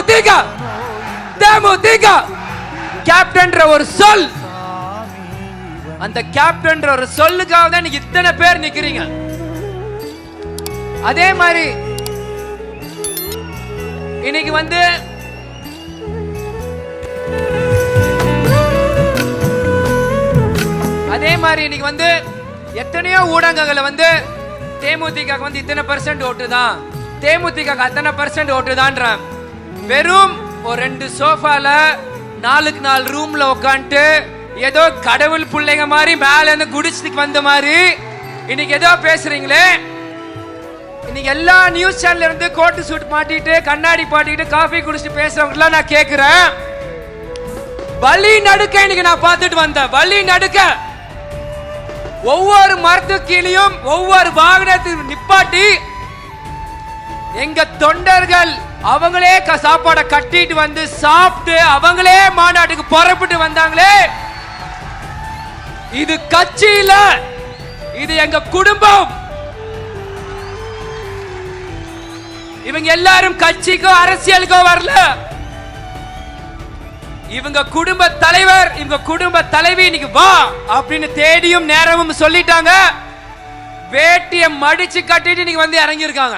தேமுதிக தேமுதிக கேப்டன்ற ஒரு சொல். அந்த கேப்டன்ற ஒரு சொல்லுக்காக தான் இன்னைக்கு இத்தனை பேர் நிக்கிறீங்க. அதே மாதிரி இன்னைக்கு வந்து அதே மாதிரி இன்னைக்கு வந்து எத்தனையோ ஊடகங்களை வந்து தேமுதிக வந்து இத்தனை பர்சன்ட் ஓட்டு தான் தேமுதிக அத்தனை பர்சன்ட் ஓட்டு தான்றான் வெறும் ஒரு ரெண்டு சோஃபால நாலுக்கு நாலு ரூம்ல உட்காந்துட்டு ஏதோ கடவுள் பிள்ளைங்க மாதிரி மேல இருந்து குடிச்சதுக்கு வந்த மாதிரி. இன்னைக்கு ஏதோ பேசுறீங்களே? இன்னைக்கு எல்லா நியூஸ் சேனல்ல இருந்து கோட்டு சூட் மாட்டிட்டு கண்ணாடி பாட்டிட்டு காஃபி குடிச்சிட்டு பேசுறவங்கலாம் நான் கேக்குறேன். வழி நடுக்க இன்னைக்கு நான் பார்த்துட்டு வந்தேன். வழி நடுக்க. ஒவ்வொரு மரத்து கீழியும் ஒவ்வொரு வாகனத்தையும் நிப்பாட்டி எங்க தொண்டர்கள் அவங்களே க- சாப்பாடை கட்டிட்டு வந்து சாப்பிட்டு அவங்களே மாநாட்டுக்கு புறப்பட்டு வந்தாங்களே. இது கட்சி இல்ல. இது எங்க குடும்பம். இவங்க எல்லாரும் கட்சிக்கோ அரசியலுக்கோ வரல. இவங்க குடும்ப தலைவர் இவங்க குடும்ப தலைவி இன்னைக்கு வா அப்படின்னு தேடியும் நேரமும் சொல்லிட்டாங்க. வேட்டியை மடிச்சு கட்டிட்டு இன்னைக்கு வந்து இறங்கியிருக்காங்க.